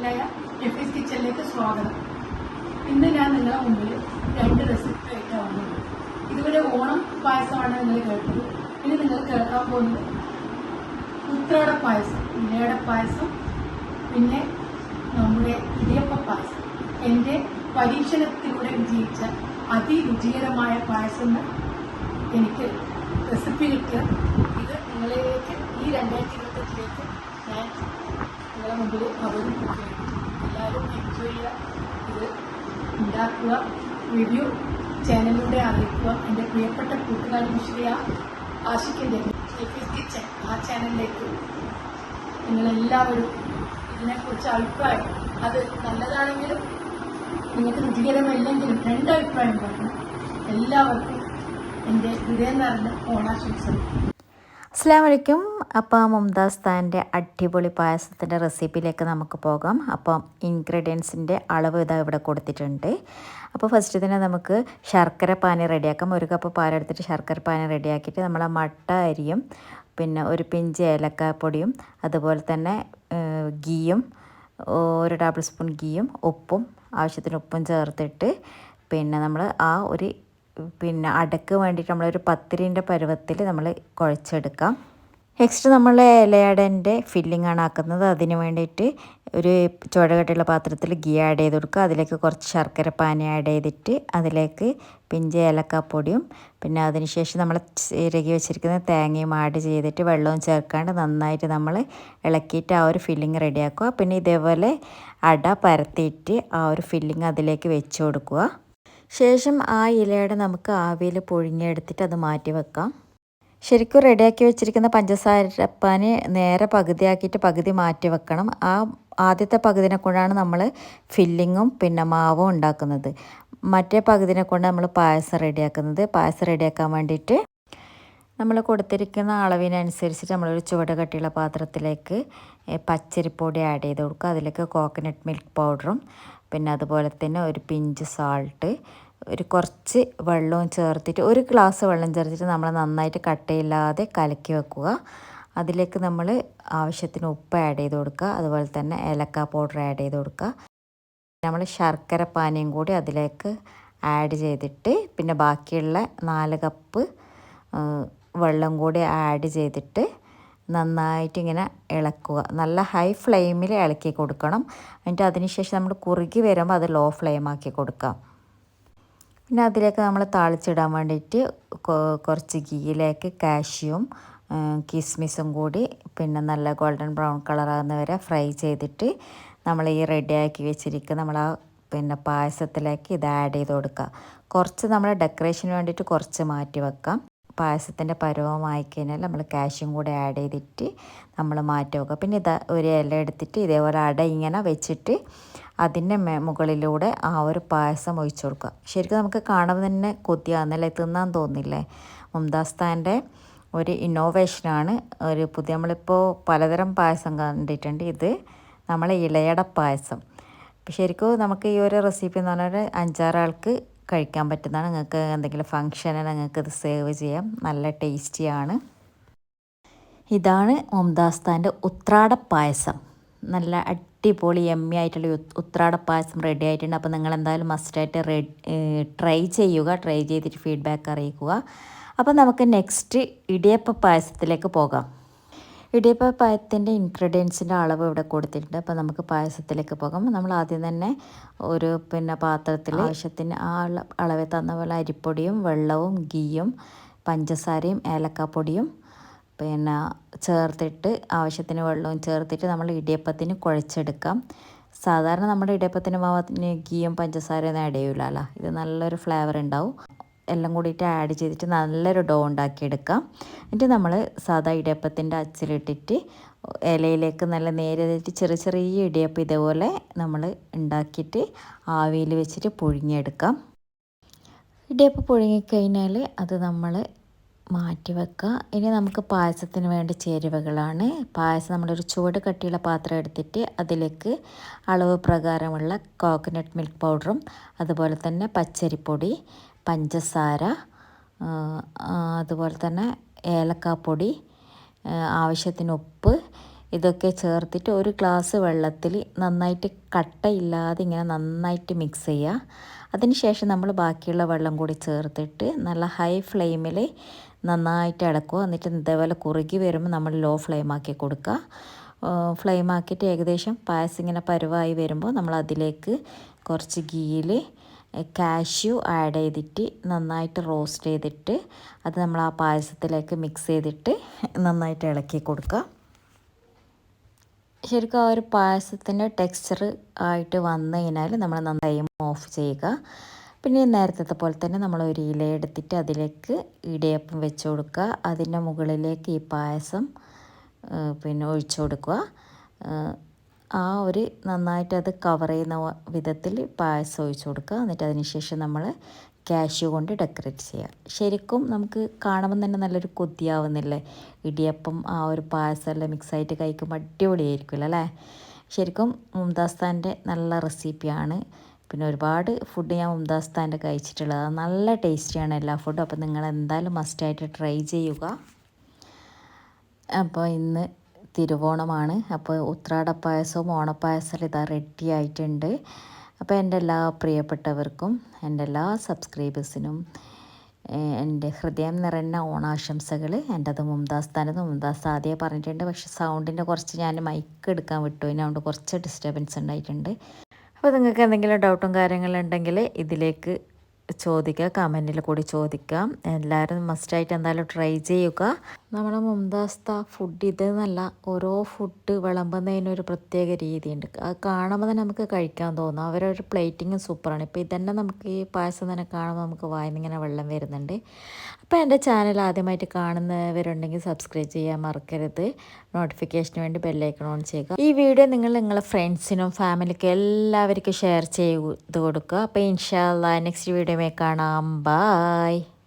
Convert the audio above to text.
ചാനലായ എഫീസ് കിച്ചണിലേക്ക് സ്വാഗതം. ഇന്ന് ഞാൻ നിങ്ങളുടെ മുമ്പിൽ രണ്ട് റെസിപ്പി ആയിട്ടാണ് വന്നത് ഇതുവരെ ഓണം പായസമാണ് നിങ്ങൾ കേട്ടത്. ഇനി നിങ്ങൾ കേൾക്കാൻ പോകുന്നത് ഉത്രാട പായസം ഇലയുടെ പായസം പിന്നെ നമ്മുടെ ഇടിയപ്പ പായസം. എന്റെ പരീക്ഷണത്തിലൂടെ വിജയിച്ച അതിരുചികരമായ പായസം എനിക്ക് റെസിപ്പി കിട്ടിയ ഇത് നിങ്ങളിലേക്ക് ഈ രണ്ടായിരത്തി ഇരുപത്തെട്ടിലേക്ക് ഞാൻ നിങ്ങളുടെ മുമ്പിൽ അവതരിപ്പിക്കുകയാണ് എല്ലാവരും എൻജോയ് ചെയ്യുക. ഇത് ഉണ്ടാക്കുക. വീഡിയോ ചാനലിലൂടെ അറിയിക്കുക. എന്റെ പ്രിയപ്പെട്ട കൂട്ടുകാരി വിഷയ ആശിക്കിന്റെ കിച്ചൻ ആ ചാനലിലേക്ക് നിങ്ങളെല്ലാവരും ഇതിനെക്കുറിച്ച് അഭിപ്രായം. അത് നല്ലതാണെങ്കിലും നിങ്ങൾക്ക് രുചികരമല്ലെങ്കിലും രണ്ടഭിപ്രായം പറഞ്ഞു എല്ലാവർക്കും എന്റെ ഹൃദയം നിറഞ്ഞ ഓണാശംസകൾ. അസ്സാം വലൈക്കും അപ്പോൾ മുംതാസ് താന്റെ അടിപൊളി പായസത്തിന്റെ റെസിപ്പിയിലേക്ക് നമുക്ക് പോകാം. അപ്പം ഇൻഗ്രീഡിയൻസിന്റെ അളവ് ഇതാ ഇവിടെ കൊടുത്തിട്ടുണ്ട്. അപ്പോൾ ഫസ്റ്റ് തന്നെ നമുക്ക് ശർക്കര പാനി റെഡിയാക്കാം. ഒരു കപ്പ് പാലെടുത്തിട്ട് ശർക്കര പാനി റെഡിയാക്കിയിട്ട് നമ്മൾ മട്ട അരിയും പിന്നെ ഒരു പിഞ്ച് ഏലക്കാപ്പൊടിയും അതുപോലെ തന്നെ ഗീയും ഒരു ടേബിൾ സ്പൂൺ ഗീയും ഉപ്പും ആവശ്യത്തിന് ഉപ്പും ചേർത്തിട്ട് പിന്നെ നമ്മൾ ആ ഒരു പിന്നെ അടക്ക് വേണ്ടിയിട്ട് നമ്മളൊരു പത്തിരിന്റെ പരുവത്തിൽ നമ്മൾ കുഴച്ചെടുക്കാം. നെക്സ്റ്റ് നമ്മൾ ഇലയടന്റെ ഫില്ലിംഗ് ആണ് ആക്കുന്നത്. അതിന് വേണ്ടിയിട്ട് ഒരു ചുവടുകട്ടിയുള്ള പാത്രത്തിൽ ഗീ ആഡ് ചെയ്ത് കൊടുക്കുക. അതിലേക്ക് കുറച്ച് ശർക്കര പാനി ആഡ് ചെയ്തിട്ട് അതിലേക്ക് പിഞ്ച് ഏലക്കാപ്പൊടിയും പിന്നെ അതിനുശേഷം നമ്മൾ ഇറകി വെച്ചിരിക്കുന്ന തേങ്ങയും ആഡ് ചെയ്തിട്ട് വെള്ളവും ചേർക്കാണ്ട് നന്നായിട്ട് നമ്മൾ ഇളക്കിയിട്ട് ആ ഒരു ഫില്ലിങ് റെഡിയാക്കുക പിന്നെ ഇതേപോലെ അട പരത്തിയിട്ട് ആ ഒരു ഫില്ലിങ് അതിലേക്ക് വെച്ച് കൊടുക്കുക. ശേഷം ആ ഇലയുടെ നമുക്ക് ആവിയിൽ പുഴുങ്ങിയെടുത്തിട്ട് അത് മാറ്റി വെക്കാം. ശരിക്കും റെഡിയാക്കി വെച്ചിരിക്കുന്ന പഞ്ചസാരപ്പാന് നേരെ പകുതിയാക്കിയിട്ട് പകുതി മാറ്റി വെക്കണം. ആ ആദ്യത്തെ പകുതിനെ കൊണ്ടാണ് നമ്മൾ ഫില്ലിങ്ങും പിന്നെ മാവും ഉണ്ടാക്കുന്നത്. മറ്റേ പകുതിനെ കൊണ്ട് നമ്മൾ പായസം റെഡിയാക്കുന്നത്. പായസം റെഡിയാക്കാൻ വേണ്ടിയിട്ട് നമ്മൾ കൊടുത്തിരിക്കുന്ന അളവിനനുസരിച്ചിട്ട് നമ്മളൊരു ചുവട് കട്ടിയുള്ള പാത്രത്തിലേക്ക് പച്ചരിപ്പൊടി ആഡ് ചെയ്ത് കൊടുക്കുക. അതിലേക്ക് കോക്കനട്ട് മിൽക്ക് പൗഡറും പിന്നെ അതുപോലെ തന്നെ ഒരു പിഞ്ച് സാൾട്ട് ഒരു കുറച്ച് വെള്ളവും ചേർത്തിട്ട് ഒരു ഗ്ലാസ് വെള്ളം ചേർത്തിട്ട് നമ്മൾ നന്നായിട്ട് കട്ടയില്ലാതെ കലക്കി വെക്കുക. അതിലേക്ക് നമ്മൾ ആവശ്യത്തിന് ഉപ്പ് ആഡ് ചെയ്ത് കൊടുക്കുക. അതുപോലെ തന്നെ ഏലക്ക പൗഡർ ആഡ് ചെയ്ത് കൊടുക്കുക. നമ്മൾ ശർക്കര പാനിയും കൂടി അതിലേക്ക് ആഡ് ചെയ്തിട്ട് പിന്നെ ബാക്കിയുള്ള നാല് കപ്പ് വെള്ളം കൂടി ആഡ് ചെയ്തിട്ട് നന്നായിട്ട് ഇങ്ങനെ ഇളക്കുക. നല്ല ഹൈ ഫ്ലെയിമിൽ ഇളക്കി കൊടുക്കണം. എന്നിട്ട് അതിനുശേഷം നമ്മൾ കുറുകി വരുമ്പോൾ അത് ലോ ഫ്ലെയിം ആക്കി കൊടുക്കാം. പിന്നെ അതിലേക്ക് നമ്മൾ താളിച്ചിടാൻ വേണ്ടിയിട്ട് കുറച്ച് ഗീയിലേക്ക് കാഷ്യൂം കിസ്മിസും കൂടി പിന്നെ നല്ല ഗോൾഡൻ ബ്രൗൺ കളറാകുന്ന വരെ ഫ്രൈ ചെയ്തിട്ട് നമ്മൾ ഈ റെഡിയാക്കി വെച്ചിരിക്കുന്ന നമ്മൾ ആ പിന്നെ പായസത്തിലേക്ക് ഇത് ആഡ് ചെയ്ത് കൊടുക്കുക കുറച്ച് നമ്മൾ ഡെക്കറേഷന് വേണ്ടിയിട്ട് കുറച്ച് മാറ്റി വെക്കാം. പായസത്തിന്റെ പരുവമായി കഴിഞ്ഞാൽ നമ്മൾ കാഷ്യും കൂടെ ആഡ് ചെയ്തിട്ട് നമ്മൾ മാറ്റി വെക്കുക പിന്നെ ഇത് ഒരു ഇല എടുത്തിട്ട് ഇതേപോലെ അട ഇങ്ങനെ വെച്ചിട്ട് അതിന്റെ മുകളിലൂടെ ആ ഒരു പായസം ഒഴിച്ചു കൊടുക്കുക. ശരിക്കും നമുക്ക് കാണുമ്പോൾ തന്നെ കൊതിയാകുന്നല്ലേ തിന്നാൻ തോന്നില്ലേ? മുംതാസ് താന്റെ ഒരു ഇന്നോവേഷനാണ് ഒരു പുതിയ നമ്മളിപ്പോൾ പലതരം പായസം കണ്ടിട്ടുണ്ട്. ഇത് നമ്മളെ ഇലയട പായസം. ശരിക്കും നമുക്ക് ഈ ഒരു റെസിപ്പി എന്ന് പറഞ്ഞാൽ അഞ്ചാറാൾക്ക് കഴിക്കാൻ പറ്റുന്നതാണ്. നിങ്ങൾക്ക് എന്തെങ്കിലും ഫങ്ഷന് നിങ്ങൾക്ക് ഇത് സേവ് ചെയ്യാം. നല്ല ടേസ്റ്റിയാണ് ഇതാണ് മുംതാസ്താന്റെ ഉത്രാട പായസം. നല്ല അടിപൊളി എമ്മി ആയിട്ടുള്ള ഉത്രാട പായസം റെഡി ആയിട്ടുണ്ട്. അപ്പോൾ നിങ്ങൾ എന്തായാലും മസ്റ്റായിട്ട് റെഡ് ട്രൈ ചെയ്യുക. ട്രൈ ചെയ്തിട്ട് ഫീഡ്ബാക്ക് അറിയിക്കുക. അപ്പോൾ നമുക്ക് നെക്സ്റ്റ് ഇടിയപ്പ പായസത്തിലേക്ക് പോകാം. ഇടിയപ്പ പായത്തിന്റെ ഇൻഗ്രീഡിയൻസിന്റെ അളവ് ഇവിടെ കൊടുത്തിട്ടുണ്ട്. അപ്പോൾ നമുക്ക് പായസത്തിലേക്ക് പോകാം. നമ്മൾ ആദ്യം തന്നെ ഒരു പിന്നെ പാത്രത്തിൽ ആവശ്യത്തിന് ആ അള- അളവിൽ തന്ന പോലെ അരിപ്പൊടിയും വെള്ളവും ഗീയും പഞ്ചസാരയും ഏലക്കാപ്പൊടിയും പിന്നെ ചേർത്തിട്ട് ആവശ്യത്തിന് വെള്ളവും ചേർത്തിട്ട് നമ്മൾ ഇടിയപ്പത്തിന് കുഴച്ചെടുക്കാം. സാധാരണ നമ്മുടെ ഇടിയപ്പത്തിന് മാവത്തിന് ഗീയും പഞ്ചസാരയൊന്നും ഇടയില്ല അല്ല? ഇത് നല്ലൊരു ഫ്ലേവർ ഉണ്ടാവും. എല്ലാം കൂടിയിട്ട് ആഡ് ചെയ്തിട്ട് നല്ലൊരു ഡോ ഉണ്ടാക്കിയെടുക്കാം. എന്നിട്ട് നമ്മൾ സാധാ ഇടിയപ്പത്തിന്റെ അച്ചിലിട്ടിട്ട് ഇലയിലേക്ക് നല്ല നേരിട്ട് ചെറിയ ചെറിയ ഇടിയപ്പം ഇതേപോലെ നമ്മൾ ഉണ്ടാക്കിയിട്ട് ആവിയിൽ വെച്ചിട്ട് പുഴുങ്ങിയെടുക്കാം. ഇടിയപ്പം പുഴുങ്ങിക്കഴിഞ്ഞാൽ അത് നമ്മൾ മാറ്റി വെക്കുക ഇനി നമുക്ക് പായസത്തിന് വേണ്ട ചേരുവകളാണ്. പായസം നമ്മളൊരു ചുവട് കട്ടിയുള്ള പാത്രം എടുത്തിട്ട് അതിലേക്ക് അളവ് പ്രകാരമുള്ള കോക്കനട്ട് മിൽക്ക് പൗഡറും അതുപോലെ തന്നെ പച്ചരിപ്പൊടി പഞ്ചസാര അതുപോലെ തന്നെ ഏലക്കാപ്പൊടി ആവശ്യത്തിന് ഉപ്പ് ഇതൊക്കെ ചേർത്തിട്ട് ഒരു ഗ്ലാസ് വെള്ളത്തിൽ നന്നായിട്ട് കട്ടയില്ലാതെ ഇങ്ങനെ നന്നായിട്ട് മിക്സ് ചെയ്യുക. അതിനുശേഷം നമ്മൾ ബാക്കിയുള്ള വെള്ളം കൂടി ചേർത്തിട്ട് നല്ല ഹൈ ഫ്ലെയിമിൽ നന്നായിട്ട് ഇളക്കുക. എന്നിട്ട് ഇതേപോലെ കുറുകി വരുമ്പോൾ നമ്മൾ ലോ ഫ്ലെയിം ആക്കി കൊടുക്കുക. ഫ്ലെയിം ആക്കിയിട്ട് ഏകദേശം പായസം ഇങ്ങനെ പരുവായി വരുമ്പോൾ നമ്മൾ അതിലേക്ക് കുറച്ച് ഗീയിൽ കാഷ്യൂ ആഡ് ചെയ്തിട്ട് നന്നായിട്ട് റോസ്റ്റ് ചെയ്തിട്ട് അത് നമ്മൾ ആ പായസത്തിലേക്ക് മിക്സ് ചെയ്തിട്ട് നന്നായിട്ട് ഇളക്കി കൊടുക്കുക. ശരിക്കും ആ ഒരു പായസത്തിന്റെ ടെക്സ്ചർ ആയിട്ട് വന്നു കഴിഞ്ഞാൽ നമ്മൾ നന്നായി ഓഫ് ചെയ്യുക. പിന്നെ നേരത്തെ പോലെ തന്നെ നമ്മൾ ഒരു ഇല എടുത്തിട്ട് അതിലേക്ക് ഇടിയപ്പം വെച്ച് കൊടുക്കുക. അതിന്റെ മുകളിലേക്ക് ഈ പായസം പിന്നെ ഒഴിച്ചു കൊടുക്കുക. ആ ഒരു നന്നായിട്ട് അത് കവർ ചെയ്യുന്ന വിധത്തിൽ പായസം ഒഴിച്ചു കൊടുക്കുക. എന്നിട്ട് അതിന് ശേഷം നമ്മൾ കാഷ്യൂ കൊണ്ട് ഡെക്കറേറ്റ് ചെയ്യുക ശരിക്കും നമുക്ക് കാണുമ്പോൾ തന്നെ നല്ലൊരു കൊതിയാവുന്നില്ലേ? ഇടിയപ്പം ആ ഒരു പായസം എല്ലാം മിക്സായിട്ട് കഴിക്കുമ്പോൾ അടിപൊളിയായിരിക്കുമല്ലോ അല്ലേ? ശരിക്കും മുംതാസ്താന്റെ നല്ല റെസിപ്പിയാണ് പിന്നെ ഒരുപാട് ഫുഡ് ഞാൻ മുംതാസ്താന്റെ കഴിച്ചിട്ടുള്ളത്. നല്ല ടേസ്റ്റിയാണ് എല്ലാ ഫുഡും അപ്പോൾ നിങ്ങൾ എന്തായാലും മസ്റ്റായിട്ട് ട്രൈ ചെയ്യുക. അപ്പോൾ ഇന്ന് തിരുവോണമാണ്. അപ്പോൾ ഉത്രാട പായസവും ഓണപ്പായസവും ഇതാ റെഡി ആയിട്ടുണ്ട്. അപ്പോൾ എന്റെ എല്ലാ പ്രിയപ്പെട്ടവർക്കും എന്റെ എല്ലാ സബ്സ്ക്രൈബേഴ്സിനും എന്റെ ഹൃദയം നിറഞ്ഞ ഓണാശംസകൾ എന്റെ അത് മുംതാസ് താനത് മുംതാസ് ആദ്യമേ പറഞ്ഞിട്ടുണ്ട്. പക്ഷെ സൗണ്ടിന്റെ കുറച്ച് ഞാൻ മൈക്ക് എടുക്കാൻ വിട്ടു. അതിനതുകൊണ്ട് കുറച്ച് ഡിസ്റ്റർബൻസ് ഉണ്ടായിട്ടുണ്ട്. അപ്പോൾ നിങ്ങൾക്ക് എന്തെങ്കിലും ഡൗട്ടും കാര്യങ്ങളുണ്ടെങ്കിൽ ഇതിലേക്ക് ചോദിക്കുക കമന്റിൽ കൂടി ചോദിക്കാം എല്ലാവരും മസ്റ്റായിട്ട് എന്തായാലും ട്രൈ ചെയ്യുക. നമ്മുടെ മുംതാസ്ത ഫുഡ് ഇതെന്നല്ല ഓരോ ഫുഡ് വിളമ്പുന്നതിനൊരു പ്രത്യേക രീതിയുണ്ട്. അത് കാണുമ്പോൾ തന്നെ നമുക്ക് കഴിക്കാൻ തോന്നും. അവരൊരു പ്ലേറ്റിങ്ങും സൂപ്പറാണ് ഇപ്പോൾ ഇതന്നെ നമുക്ക് ഈ പായസം തന്നെ കാണുമ്പോൾ നമുക്ക് വായന്നിങ്ങനെ വെള്ളം വരുന്നുണ്ട്. അപ്പോൾ എന്റെ ചാനൽ ആദ്യമായിട്ട് കാണുന്നവരുണ്ടെങ്കിൽ സബ്സ്ക്രൈബ് ചെയ്യാൻ മറക്കരുത്. നോട്ടിഫിക്കേഷന് വേണ്ടി ബെല്ലൈക്കൺ ഓൺ ചെയ്യുക. ഈ വീഡിയോ നിങ്ങൾ നിങ്ങളെ ഫ്രണ്ട്സിനും ഫാമിലിക്കും എല്ലാവർക്കും ഷെയർ ചെയ്ത് കൊടുക്കുക. അപ്പോൾ ഇൻഷാല്ല നെക്സ്റ്റ് വീഡിയോ കാണാം. ബായ്